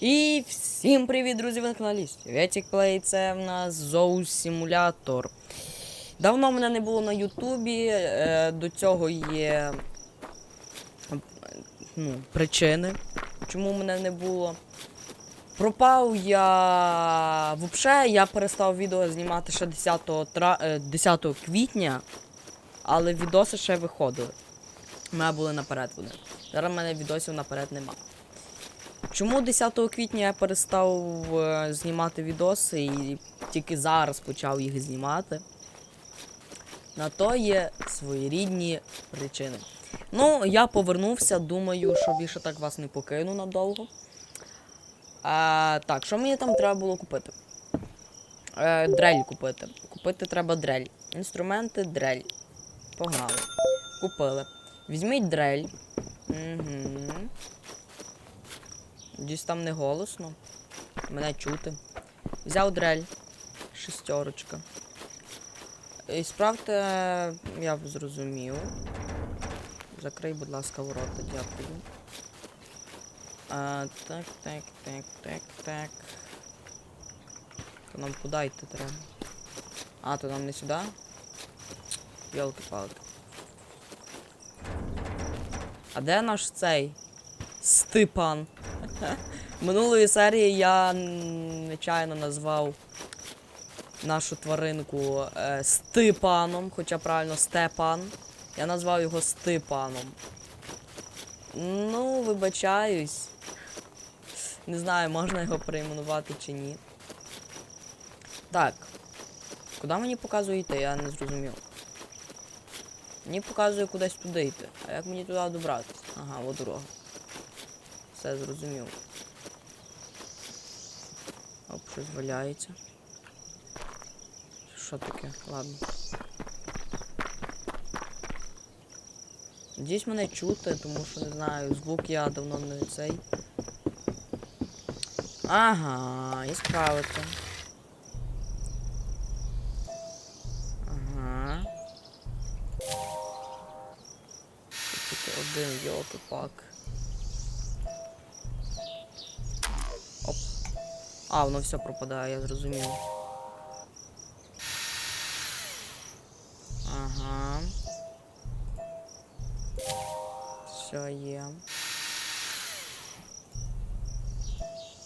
І всім привіт, друзі, ви на каналі Святік Плей, це в нас Зоу Симулятор. Давно мене не було на Ютубі, е, до цього є е, ну, причини, чому мене не було. Пропав я взагалі, я перестав відео знімати ще 10, тра... е, 10 квітня, але відоси ще виходили. У мене були наперед вони. Зараз в мене відосів наперед нема. Чому 10 квітня я перестав е, знімати відоси і тільки зараз почав їх знімати? На то є своєрідні причини. Ну, я повернувся, думаю, що більше так вас не покину надовго. А, так, що мені там треба було купити? Е, дрель купити. Купити треба дрель. Інструменти дрель. Погнали. Купили. Візьміть дрель. Угу. Десь там не голосно. Мене чути. Взяв дрель. Шестерочка. І справте, я б зрозумів. Закрий, будь ласка, ворота, дякую. А, так, так, так, так, так. То нам куди йти треба? А, то нам не сюди? Йолки-палки. А де наш цей? Степан? Минулої серії я нечайно назвав нашу тваринку е, Степаном, хоча правильно Степан. Я назвав його Степаном. Ну, вибачаюсь. Не знаю, можна його перейменувати чи ні. Так. Куди мені показує йти, я не зрозумів. Мені показує кудись туди йти. А як мені туди добратися? Ага, от дорога. Все зрозумів. Оп, щось валяється. Що таке? Ладно. Надіюсь мене чути, тому що не знаю, звук я давно не цей. Ага, і справити. Ага. Тільки один йолки пак. Оп. А, воно все пропадає, я зрозумів. Ага. Все є.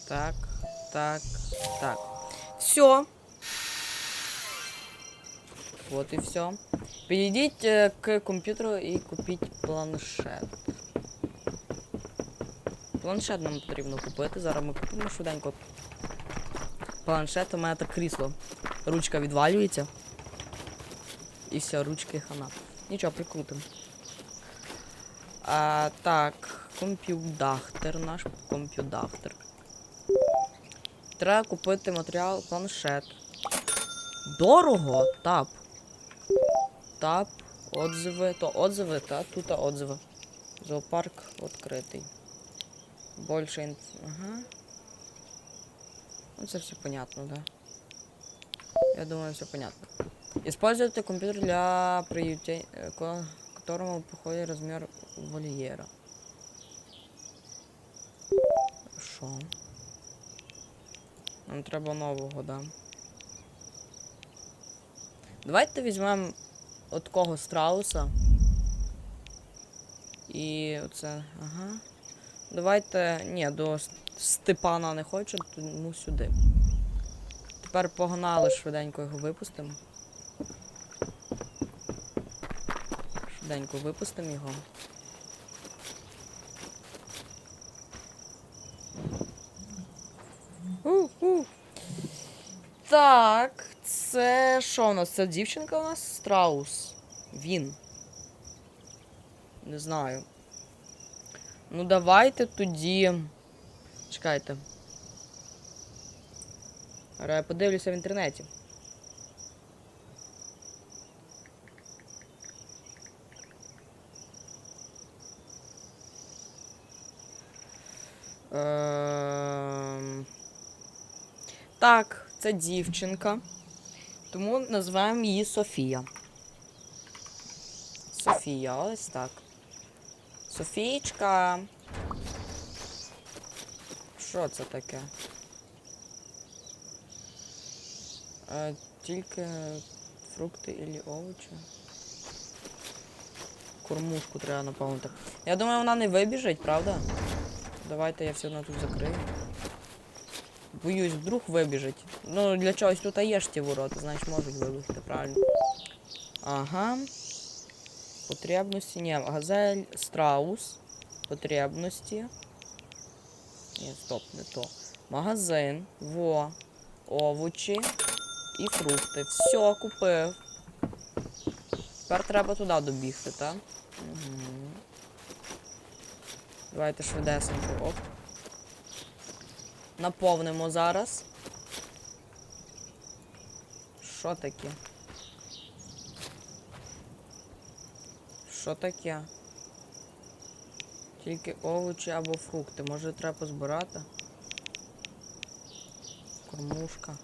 Так, так, так. Все. Вот і все. Підійдіть е, к комп'ютеру і купіть планшет. Планшет нам потрібно купити. Зараз ми купимо швиденько. Планшет у мене так крісло. Ручка відвалюється. І все, ручки хана. Нічого, прикрутимо. А, так, комп'юдахтер наш комп'юдахтер. Треба купити матеріал планшет. Дорого? Тап. Тап, отзиви. То отзиви, та тут отзиви. Зоопарк відкритий. Больше інф... Ага. Ну це все понятно, да? Я думаю, все понятно. Используйте компьютер для приютей, э, которому подходит размер вольера. Що? Нам треба нового, да. Давайте візьмемо от кого страуса. І оце. Ага. Давайте. Ні, до Степана не хочу, тому сюди. Тепер погнали швиденько його випустимо. Швиденько випустимо його. У-у. Так, це що у нас? Це дівчинка у нас? Страус. Він. Не знаю. Ну давайте тоді. Чекайте. Я подивлюся в інтернеті. Ем... Так, це дівчинка. Тому називаємо її Софія. Софія, ось так. Софієчка. Що це таке? Е, тільки фрукти і овочі. Кормушку треба наповнити. Я думаю, вона не вибіжить, правда? Давайте я все одно тут закрию. Боюсь, вдруг вибіжить. Ну, для чогось тут є ж ті ворота, значить можуть вибігти, правильно. Ага. Потребності. Ні, газель, страус. Потребності. Ні, стоп, не то. Магазин. Во. Овочі і фрукти. Все, купив. Тепер треба туди добігти, так? Угу. Давайте швидесенько. Оп. Наповнимо зараз. Що таке? Що таке? Тільки овочі або фрукти. Може треба позбирати? Кормушка.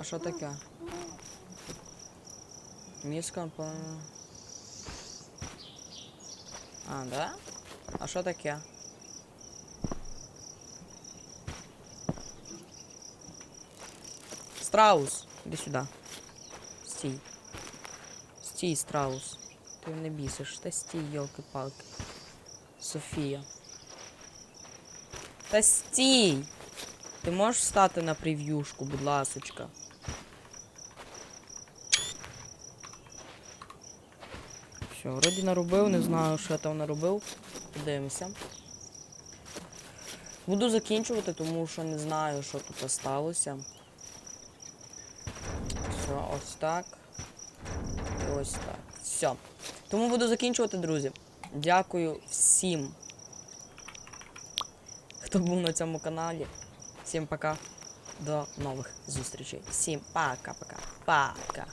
А що таке? Міска по. А, да? А що таке? Страус, іди сюди. Стій. Стій, страус. Ти не бісиш. Та стій, йолки-палки. Софія. Та стій! Ти можеш стати на прев'юшку, будь ласочка. Все, вроді наробив, не знаю, що я там наробив. Подивимося. Буду закінчувати, тому що не знаю, що тут сталося. Все, ось так. Ось так. Все. Тому буду закінчувати, друзі. Дякую всім, хто був на цьому каналі. Всім пока. До нових зустрічей. Всім пока-пока. Пока.